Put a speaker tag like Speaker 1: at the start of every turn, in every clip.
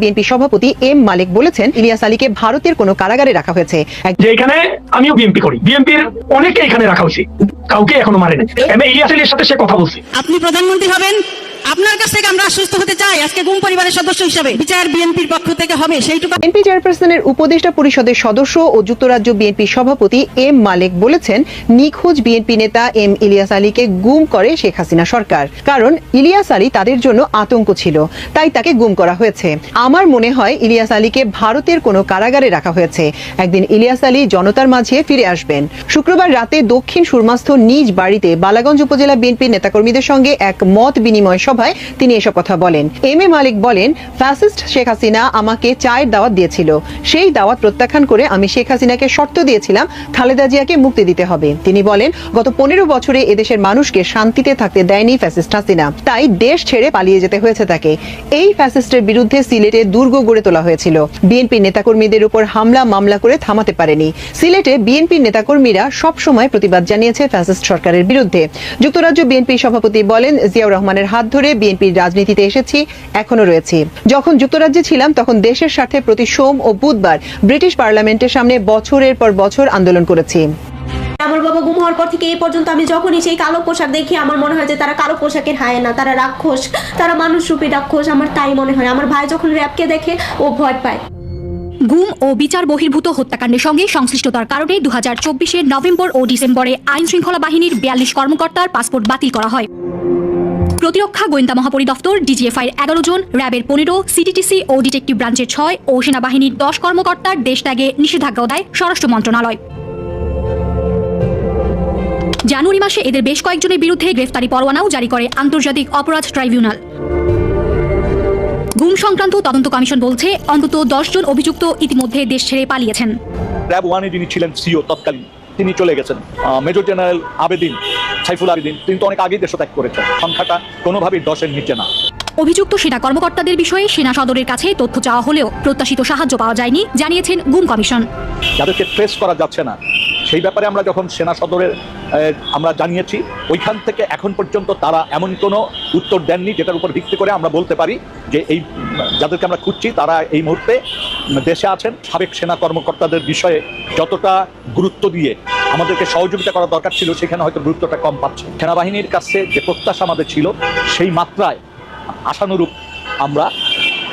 Speaker 1: BNP সভাপতি M মালিক বলেছেন ইলিয়াস আলীকে ভারতের কোন কারাগারে রাখা হয়েছে।
Speaker 2: যে এখানে আমিও বিএনপি করি। বিএনপির অনেকে এখানে রাখা হয়েছে কাউকে এখনও মারেনি। এমএ ইলিয়াস আলীর সাথে সে কথা বলছে।
Speaker 3: আপনি প্রধানমন্ত্রী হবেন? আপনার কাছ থেকে আমরা আশ্বস্ত হতে চাই। আজকে গুম পরিবারের সদস্য হিসেবে বিচার বিএনপির পক্ষ থেকে হবে সেইটুকু
Speaker 1: বিএনপি চেয়ারপারসনের উপদেষ্টা পরিষদের সদস্য ও যুক্তরাজ্য বিএনপি সভাপতি এম মালিক বলেছেন, নিখোঁজ বিএনপি নেতা এম ইলিয়াস আলীকে গুম করে শেখ হাসিনা সরকার। কারণ ইলিয়াস আলী তাদের জন্য আতঙ্ক ছিল, তাই তাকে গুম করা হয়েছে। আমার মনে হয় ইলিয়াস আলীকে ভারতের কোনো কারাগারে রাখা হয়েছে। একদিন ইলিয়াস আলী জনতার মাঝে ফিরে আসবেন। শুক্রবার রাতে দক্ষিণ সুরমাস্থ নিজ বাড়িতে বালাগঞ্জ উপজেলা বিএনপির নেতাকর্মীদের সঙ্গে এক মত বিনিময় সভায় তিনি এসব কথা বলেন। এম এ মালিক বলেন, ফ্যাসিস্ট শেখ হাসিনা আমাকে চায়ের দাওয়াত দিয়েছিল। সেই দাওয়াত প্রত্যাখ্যান করে আমি শেখ হাসিনাকে শর্ত দিয়েছিলাম, খালেদা জিয়াকে মুক্তি দিতে হবে। তিনি বলেন, গত পনেরো বছরে এদেশের মানুষকে শান্তিতে থাকতে দেয়নি ফ্যাসিস্ট হাসিনা। তাই দেশ ছেড়ে পালিয়ে যেতে হয়েছে তাকে। এই ফ্যাসিস্টের বিরুদ্ধে সিলেটে দুর্গ গড়ে তোলা হয়েছিল। বিএনপি নেতাকর্মীদের উপর হামলা, মামলা করে থামাতে পারেনি। সিলেটে বিএনপি নেতাকর্মীরা সব সময় প্রতিবাদ জানিয়েছে ফ্যাসিস্ট সরকারের বিরুদ্ধে। যুক্তরাজ্য বিএনপি সভাপতি বলেন, জিয়াউর রহমানের হাত ধরে বিএনপির রাজনীতিতে এসেছি এখনও রয়েছি। যখন যুক্তরাজ্যে ছিলাম তখন দেশের স্বার্থে প্রতি সোম ও বুধবার ব্রিটিশ পার্লামেন্টের সামনে বছরের পর বছর আন্দোলন করেছি।
Speaker 4: আমার বাবা গুম হওয়ার পর থেকে এই পর্যন্ত আমি যখনই সেই কালো পোশাক দেখি আমার মনে হয় যে তারা কালো পোশাকের হায় না তারা রাক্ষস তারা মানুষ রূপী রাক্ষস আমার তাই মনে হয়। আমার ভাই যখন র্যাবকে দেখে ও ভয় পায়।
Speaker 5: গুম ও বিচার বহির্ভূত হত্যাকাণ্ডের সঙ্গে সংশ্লিষ্টতার কারণে দু হাজার চব্বিশের নভেম্বর ও ডিসেম্বরে আইন শৃঙ্খলা বাহিনীর বিয়াল্লিশ কর্মকর্তার পাসপোর্ট বাতিল করা হয়। প্রতিরক্ষা গোয়েন্দা মহাপরিদপ্তর ডিজিএফআইয়ের এগারো জন, র্যাবের পনেরো সিটিটিসি ও ডিটেকটিভ ব্রাঞ্চের ছয় ও সেনাবাহিনীর দশ কর্মকর্তার দেশ ত্যাগে নিষেধাজ্ঞাও দেয় স্বরাষ্ট্র মন্ত্রণালয়। জানুয়ারি মাসে এদের বেশ কয়েকজনের বিরুদ্ধে গ্রেফতারি পরোয়ানাও জারি করে আন্তর্জাতিক অপরাধ ট্রাইব্যুনাল। গুম সংক্রান্ত তদন্ত কমিশন বলছে, অন্তত দশ জন অভিযুক্ত ইতিমধ্যে দেশ ছেড়ে পালিয়েছেন।
Speaker 6: র্যাব ওয়ানে যিনি ছিলেন সিও তৎকালীন, তিনি চলে গেছেন। মেজর জেনারেল আবেদিন সাইফুল আবেদিন তিনি তো অনেক আগেই দেশত্যাগ করেছেন। সংখ্যাটা কোনোভাবেই দশের নিচে না।
Speaker 5: অভিযুক্ত সেনা কর্মকর্তাদের বিষয়ে সেনা সদরের কাছে তথ্য চাওয়া হলেও প্রত্যাশিত সাহায্য পাওয়া যায়নি জানিয়েছেন গুম কমিশন।
Speaker 6: যাদেরকে ট্রেস করা যাচ্ছে না সেই ব্যাপারে আমরা যখন সেনা সদরের আমরা জানিয়েছি ওইখান থেকে এখন পর্যন্ত তারা এমন কোনো উত্তর দেননি যেটার উপর ভিত্তি করে আমরা বলতে পারি যে এই যাদেরকে আমরা খুঁজছি তারা এই মুহূর্তে দেশে আছেন। সাবেক সেনা কর্মকর্তাদের বিষয়ে যতটা গুরুত্ব দিয়ে আমাদেরকে সহযোগিতা করা দরকার ছিল, সেখানে হয়তো গুরুত্বটা কম পাচ্ছে। সেনাবাহিনীর কাছে যে প্রত্যাশা আমাদের ছিল, সেই মাত্রায় আশানুরূপ আমরা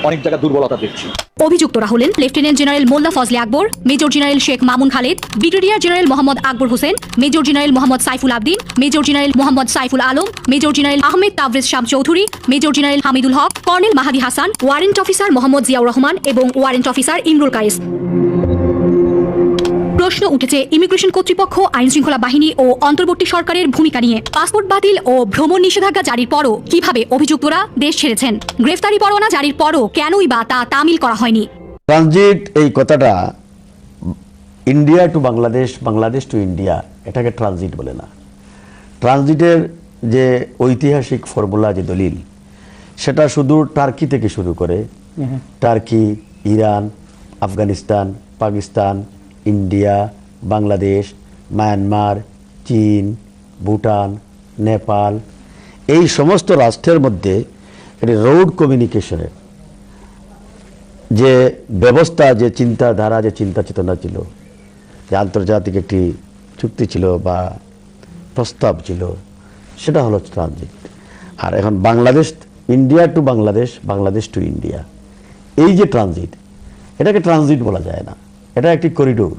Speaker 6: অনেক জায়গায় দুর্বলতা দেখছি।
Speaker 5: অভিযুক্তরা হলেন lieutenant general Molla Fazle Akbar, major general Sheikh Mamun Khaled, brigadier general Mohammad Akbar Hossain, major general Mohammad Saiful Abdin, major general Mohammad Saiful Alam, major general Ahmed Tabrez Sham Chowdhury, major general Hamidul Haque, colonel Mahadi Hasan, warrant officer Mohammad Ziaur Rahman এবং warrant officer Imrul Kayes. প্রশ্ন উঠেছে immigration কর্তৃপক্ষ আইন শৃঙ্খলা বাহিনী ও অন্তর্বর্তী সরকারের ভূমিকা নিয়ে পাসপোর্ট বাতিল ও ভ্রমণ নিষেধাজ্ঞা জারির পরও কীভাবে অভিযুক্তরা দেশ ছেড়েছেন? গ্রেফতারি পরোয়ানা জারির পরও কেনই বা তা তামিল করা হয়নি?
Speaker 7: ট্রানজিট এই কথাটা India to Bangladesh Bangladesh to India এটাকে ট্রানজিট বলে না। ট্রানজিটের যে ঐতিহাসিক ফর্মুলা যে দলিল সেটা শুধু টার্কি থেকে শুরু করে Turkey Iran Afghanistan Pakistan India, Bangladesh, Myanmar, চীন, ভুটান, নেপাল, এই সমস্ত রাষ্ট্রের মধ্যে একটি রোড কমিউনিকেশনের যে ব্যবস্থা, যে চিন্তাধারা, যে চিন্তা চেতনা ছিল, যে আন্তর্জাতিক একটি চুক্তি ছিল বা প্রস্তাব ছিল, সেটা হলো ট্রানজিট আর এখন Bangladesh, India to Bangladesh Bangladesh to India, এই যে ট্রানজিট এটাকে ট্রানজিট বলা যায় না। এটা একটি করিডোর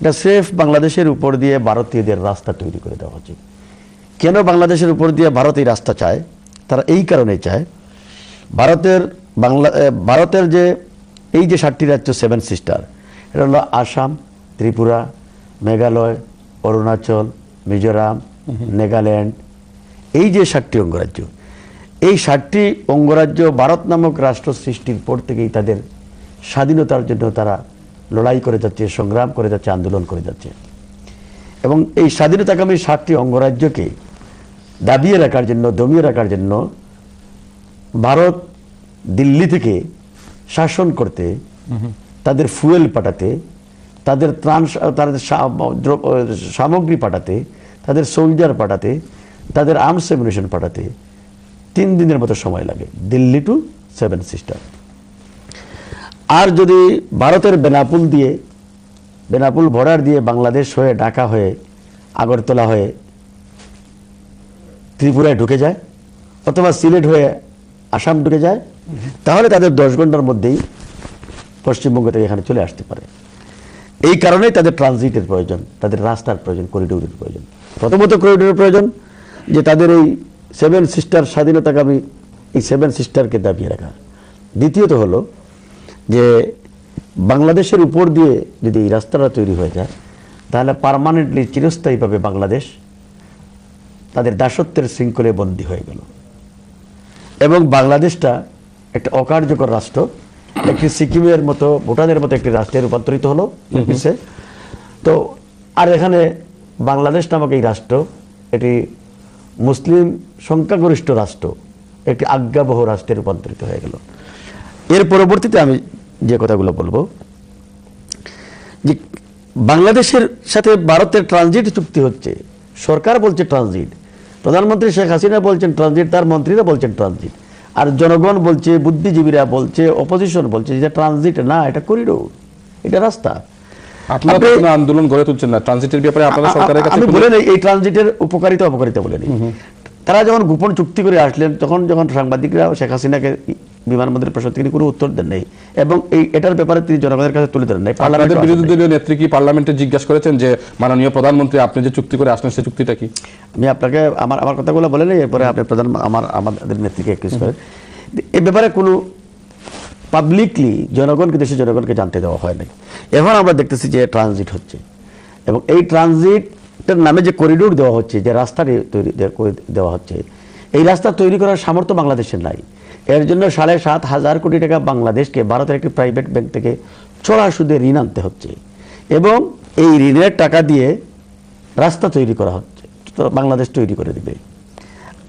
Speaker 7: এটা সেফ বাংলাদেশের উপর দিয়ে ভারতীয়দের রাস্তা তৈরি করে দেওয়া উচিত কেন বাংলাদেশের উপর দিয়ে ভারত এই রাস্তা চায়? তারা এই কারণে চায়। ভারতের বাংলা ভারতের যে এই যে সাতটি রাজ্য সেভেন সিস্টার এটা হলো আসাম ত্রিপুরা মেঘালয় অরুণাচল মিজোরাম নাগাল্যান্ড। এই যে সাতটি অঙ্গরাজ্য এই সাতটি অঙ্গরাজ্য ভারত নামক রাষ্ট্র সৃষ্টির পর থেকেই তাদের স্বাধীনতার জন্য তারা লড়াই করে যাচ্ছে সংগ্রাম করে যাচ্ছে আন্দোলন করে যাচ্ছে। এবং এই স্বাধীনতাকামী সাতটি অঙ্গরাজ্যকে দাবিয়ে রাখার জন্য দমিয়ে রাখার জন্য ভারত দিল্লি থেকে শাসন করতে তাদের ফুয়েল পাঠাতে তাদের ত্রাণ তাদের সামগ্রী পাঠাতে তাদের সোলজার পাঠাতে তাদের আর্মস এমিনেশন পাঠাতে তিন দিনের মতো সময় লাগে দিল্লি টু সেভেন সিস্টার। আর যদি ভারতের বেনাপুল দিয়ে, বেনাপুল বর্ডার দিয়ে বাংলাদেশ হয়ে, ঢাকা হয়ে, আগরতলা হয়ে, ত্রিপুরায় ঢুকে যায়, অথবা সিলেট হয়ে আসাম ঢুকে যায়, তাহলে তাদের দশ ঘণ্টার মধ্যেই পশ্চিমবঙ্গ থেকে এখানে চলে আসতে পারে। এই কারণেই তাদের ট্রানজিটের প্রয়োজন, তাদের রাস্তার প্রয়োজন করিডোরের প্রয়োজন। প্রথমত করিডোরের প্রয়োজন যে তাদের এই সেভেন সিস্টার স্বাধীনতাকামী, এই সেভেন সিস্টারকে দাবিয়ে রাখা। দ্বিতীয়ত হলো যে বাংলাদেশের উপর দিয়ে যদি এই রাস্তাটা তৈরি হয়ে যায় তাহলে পারমানেন্টলি চিরস্থায়ীভাবে বাংলাদেশ তাদের দাসত্বের শৃঙ্খলে বন্দী হয়ে গেল। এবং বাংলাদেশটা একটা অকার্যকর রাষ্ট্র একটি সিকিমের মতো ভুটানের মতো একটি রাষ্ট্রে রূপান্তরিত হলো পিছে তো আর এখানে বাংলাদেশ নামক এই রাষ্ট্র এটি মুসলিম সংখ্যাগরিষ্ঠ রাষ্ট্র একটি আজ্ঞাবহ রাষ্ট্রে রূপান্তরিত হয়ে গেল। এর পরবর্তীতে আমি যে কথাগুলো বলব যে বাংলাদেশের সাথে ভারতের ট্রানজিট চুক্তি হচ্ছে। সরকার বলছে ট্রানজিট প্রধানমন্ত্রী শেখ হাসিনা বলছেন ট্রানজিট তার মন্ত্রীরা বলছেন ট্রানজিট আর জনগণ বলছে বুদ্ধিজীবীরা বলছে অপোজিশন বলছে যে ট্রানজিট না এটা করিডোর এটা রাস্তা।
Speaker 8: আন্দোলন গড়ে তুলছেন না ট্রানজিটের ব্যাপারে আপনারা সরকারের কাছে
Speaker 7: আমি বলে এই ট্রানজিটের উপকারিতা অপকারিতা বলে তারা যখন গোপন চুক্তি করে আসলেন তখন যখন সাংবাদিকরা শেখ হাসিনাকে বিমানবন্দরের প্রশ্ন তিনি কোনো উত্তর দেন নাই। এবং এই এটার ব্যাপারে তিনি জনগণের কাছে তুলে ধরেন নাই।
Speaker 8: আপনাদের
Speaker 7: পার্লামেন্টে আসেন
Speaker 8: বিরোধী দলীয় নেত্রী কি পার্লামেন্টে জিজ্ঞাসা করেছেন যে মাননীয় প্রধানমন্ত্রী আপনি যে চুক্তি করে আসলেন সেই চুক্তিটা কি?
Speaker 7: আমি আপনাকে আমার আমার কথাগুলো বলে নেই এরপরে আপনি প্রধান আমার আমাদের নেত্রীকে অ্যাকিউজ করেন। এ ব্যাপারে কোনো পাবলিকলি জনগণকে দেশের জনগণকে জানতে দেওয়া হয় নাই। এখন আমরা দেখতেছি যে ট্রানজিট হচ্ছে। এবং এই ট্রানজিটের নামে যে করিডোর দেওয়া হচ্ছে যে রাস্তা তৈরি দেওয়া হচ্ছে এই রাস্তা তৈরি করার সামর্থ্য বাংলাদেশের নাই। এর জন্য সাড়ে সাত হাজার কোটি টাকা বাংলাদেশকে ভারতের একটি প্রাইভেট ব্যাংক থেকে চড়া সুদে ঋণ আনতে হচ্ছে। এবং এই ঋণের টাকা দিয়ে রাস্তা তৈরি করা হচ্ছে বাংলাদেশ তৈরি করে দিবে।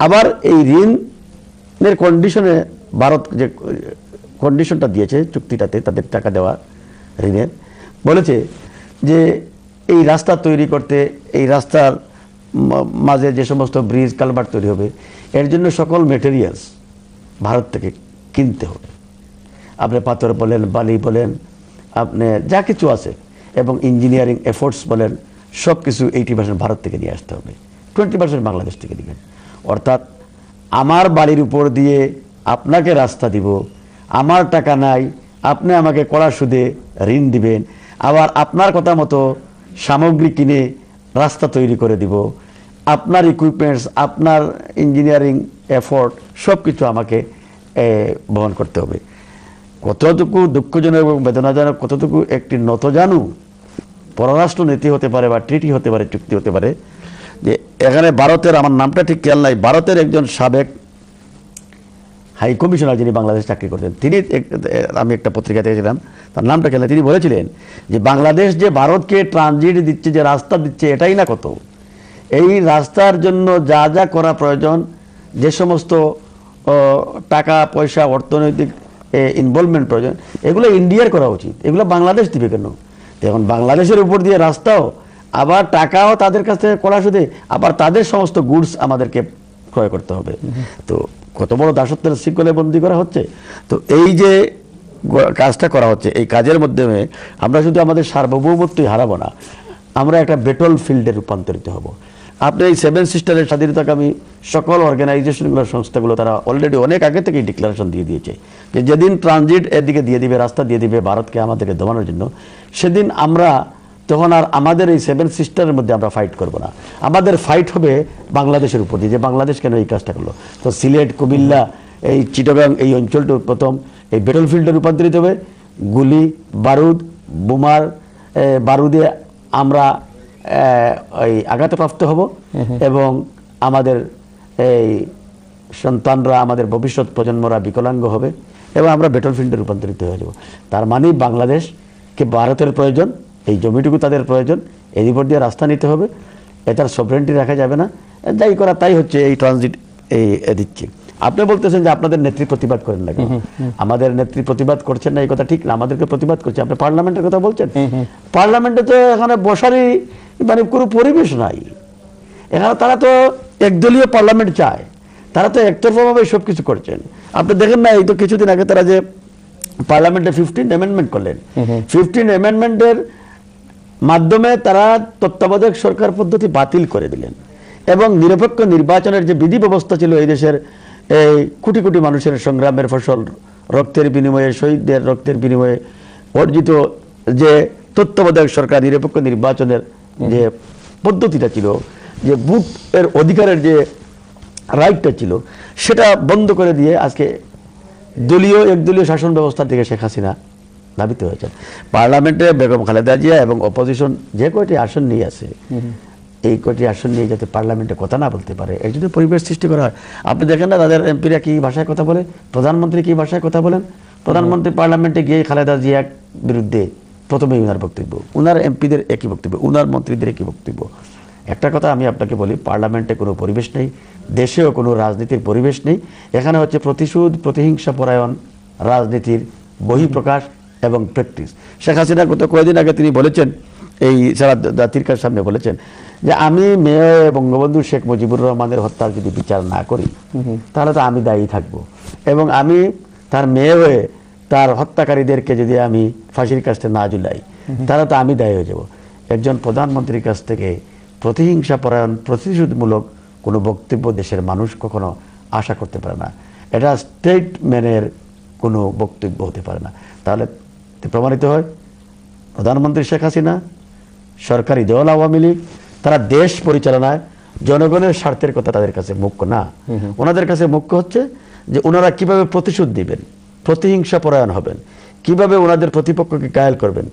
Speaker 7: আবার এই ঋণের কন্ডিশনে ভারত যে কন্ডিশনটা দিয়েছে, চুক্তিটাতে তাদের টাকা দেওয়া ঋণের, বলেছে যে এই রাস্তা তৈরি করতে, এই রাস্তার মাঝে যে সমস্ত ব্রিজ কালভার্ট তৈরি হবে, এর জন্য সকল মেটেরিয়ালস ভারত থেকে কিনতে হবে। আপনি পাথর বলেন, বালি বলেন, আপনি যা কিছু আছে, এবং ইঞ্জিনিয়ারিং এফোর্টস বলেন সব কিছু এইটি পার্সেন্ট ভারত থেকে নিয়ে আসতে হবে। টোয়েন্টি পার্সেন্ট বাংলাদেশ থেকে নেবেন। অর্থাৎ আমার বাড়ির উপর দিয়ে আপনাকে রাস্তা দিব, আমার টাকা নাই, আপনি আমাকে কড়া সুদে ঋণ দিবেন, আবার আপনার কথা মতো সামগ্রী কিনে রাস্তা তৈরি করে দিব। আপনার ইকুইপমেন্টস আপনার ইঞ্জিনিয়ারিং এফোর্ট সব কিছু আমাকে বহন করতে হবে। কতটুকু দুঃখজনক এবং বেদনাজনক, কতটুকু একটি নতজানু পররাষ্ট্র নীতি হতে পারে বা ট্রিটি হতে পারে, চুক্তি হতে পারে, যে এখানে ভারতের, আমার নামটা ঠিক খেয়াল নাই, ভারতের একজন সাবেক হাই কমিশনার যিনি বাংলাদেশ চাকরি করতেন, তিনি আমি একটা পত্রিকা দেখেছিলাম, তার নামটা খেলে তিনি বলেছিলেন যে বাংলাদেশ যে ভারতকে ট্রানজিট দিচ্ছে, যে রাস্তা দিচ্ছে, এটাই না কত। এই রাস্তার জন্য যা যা করা প্রয়োজন যে সমস্ত টাকা, পয়সা, অর্থনৈতিক ইনভলভমেন্ট প্রয়োজন, এগুলো ইন্ডিয়ার করা উচিত। এগুলো বাংলাদেশ দিবে কেন? এখন বাংলাদেশের উপর দিয়ে রাস্তাও, আবার টাকাও তাদের কাছ থেকে করা শুধু আবার তাদের সমস্ত গুডস আমাদেরকে ক্রয় করতে হবে। তো কত বড় দাসত্বের শৃঙ্খলে বন্দি করা হচ্ছে? তো এই যে কাজটা করা হচ্ছে, এই কাজের মাধ্যমে আমরা শুধু আমাদের সার্বভৌমত্বই হারাবো না, আমরা একটা বেটল ফিল্ডে রূপান্তরিত হব। আপনি এই সেভেন সিস্টারের স্বাধীনতাকামী সকল অর্গানাইজেশনগুলো সংস্থাগুলো, তারা অলরেডি অনেক আগে থেকেই ডিক্লারেশন দিয়ে দিয়েছে যে যেদিন ট্রানজিট এদিকে দিয়ে দিবে, রাস্তা দিয়ে দিবে, ভারতকে আমাদেরকে দমানোর জন্য, সেদিন আমরা তখন আর আমাদের এই সেভেন সিস্টারের মধ্যে আমরা ফাইট করব না। আমাদের ফাইট হবে বাংলাদেশের উপর দিয়ে, যে বাংলাদেশ কেন এই কাজটা করল? তো সিলেট, কুমিল্লা, এই চিটাগাং, এই অঞ্চলটা প্রথম, এই বেটল ফিল্ডে রূপান্তরিত হবে। গুলি, বারুদ, বোমার বারুদে আমরা ওই আঘাতপ্রাপ্ত হব এবং আমাদের এই সন্তানরা, আমাদের ভবিষ্যৎ প্রজন্মরা বিকলাঙ্গ হবে এবং আমরা বেটল ফিল্ডে রূপান্তরিত হয়ে যাব। তার মানেই বাংলাদেশকে ভারতের প্রয়োজন, এই জমিটুকু তাদের প্রয়োজন, এর উপর দিয়ে রাস্তা নিতে হবে। এটার সভরেন্টি রাখা যাবে না। যাই করা, তাই হচ্ছে এই ট্রানজিট এই দিচ্ছে। আপনি বলতেছেন যে আপনাদের নেত্রী প্রতিবাদ করেন না কেন? আমাদের নেত্রী প্রতিবাদ করছেন না এই কথা ঠিক না আমাদেরকে প্রতিবাদ করছে। আপনি পার্লামেন্টের কথা বলছেন? পার্লামেন্টে তো এখানে বসারই মানে কোনো পরিবেশ নাই। এখানে তারা তো একদলীয় পার্লামেন্ট চায়। তারা তো একতরফাভাবে সব কিছু করছেন। আপনি দেখেন না এই তো কিছুদিন আগে তারা যে পার্লামেন্টে ফিফটিন অ্যামেন্ডমেন্ট করলেন। ফিফটিন অ্যামেন্ডমেন্টের মাধ্যমে তারা তত্ত্বাবধায়ক সরকার পদ্ধতি বাতিল করে দিলেন। এবং নিরপেক্ষ নির্বাচনের যে বিধি ব্যবস্থা ছিল এই দেশের এই কোটি কোটি মানুষের সংগ্রামের ফসল, রক্তের বিনিময়ে, শহীদদের রক্তের বিনিময়ে অর্জিত যে তত্ত্বাবধায়ক সরকার, নিরপেক্ষ নির্বাচনের যে পদ্ধতিটা ছিল, যে বুথ এর অধিকারের যে রাইটটা ছিল, সেটা বন্ধ করে দিয়ে আজকে দলীয়, একদলীয় শাসন ব্যবস্থা থেকে শেখ হাসিনা ধাবিত হয়েছেন। পার্লামেন্টে বেগম খালেদা জিয়া এবং অপোজিশন যে কয়টি আসন নিয়ে আছে এই কয়টি আসন নিয়ে যাতে পার্লামেন্টে কথা না বলতে পারে, এর জন্য পরিবেশ সৃষ্টি করা হয়। আপনি দেখেন না, তাদের এমপিরা কি ভাষায় কথা বলে? প্রধানমন্ত্রী কি ভাষায় কথা বলেন? প্রধানমন্ত্রী পার্লামেন্টে গিয়ে খালেদা জিয়ার বিরুদ্ধে প্রথমেই উনার বক্তব্য। উনার এমপিদের একই বক্তব্য, উনার মন্ত্রীদের একই বক্তব্য। একটা কথা আমি আপনাকে বলি, পার্লামেন্টে কোনো পরিবেশ নেই, দেশেও কোনো রাজনীতির পরিবেশ নেই। এখানে হচ্ছে প্রতিশোধ, প্রতিহিংসা পরায়ণ রাজনীতির বহিঃপ্রকাশ এবং প্র্যাকটিস। শেখ হাসিনা গত কয়েকদিন আগে তিনি বলেছেন, এই সারা জাতির সামনে বলেছেন যে আমি মেয়ে বঙ্গবন্ধু শেখ মুজিবুর রহমানের হত্যার যদি বিচার না করি তাহলে তো আমি দায়ী থাকব। এবং আমি তার মেয়ে হয়ে তার হত্যাকারীদেরকে যদি আমি ফাঁসির কাছে না জুলাই তাহলে তো আমি দায়ী হয়ে যাব। একজন প্রধানমন্ত্রীর কাছ থেকে প্রতিহিংসা পরায়ণ প্রতিশোধমূলক কোনো বক্তব্য দেশের মানুষ কখনো আশা করতে পারে না। এটা স্টেটম্যানের কোনো বক্তব্য হতে পারে না। তাহলে প্রমাণিত হয় প্রধানমন্ত্রী শেখ হাসিনা সরকারি দল আওয়ামী লীগ তারা দেশ পরিচালনায় জনগণের স্বার্থের কথা তাদের কাছে মুখ্য না। ওনাদের কাছে মুখ্য হচ্ছে যে ওনারা কীভাবে প্রতিশোধ দিবেন প্রতিহিংসা পরায়ণ হবেন কীভাবে ওনাদের প্রতিপক্ষকে গায়েল করবেন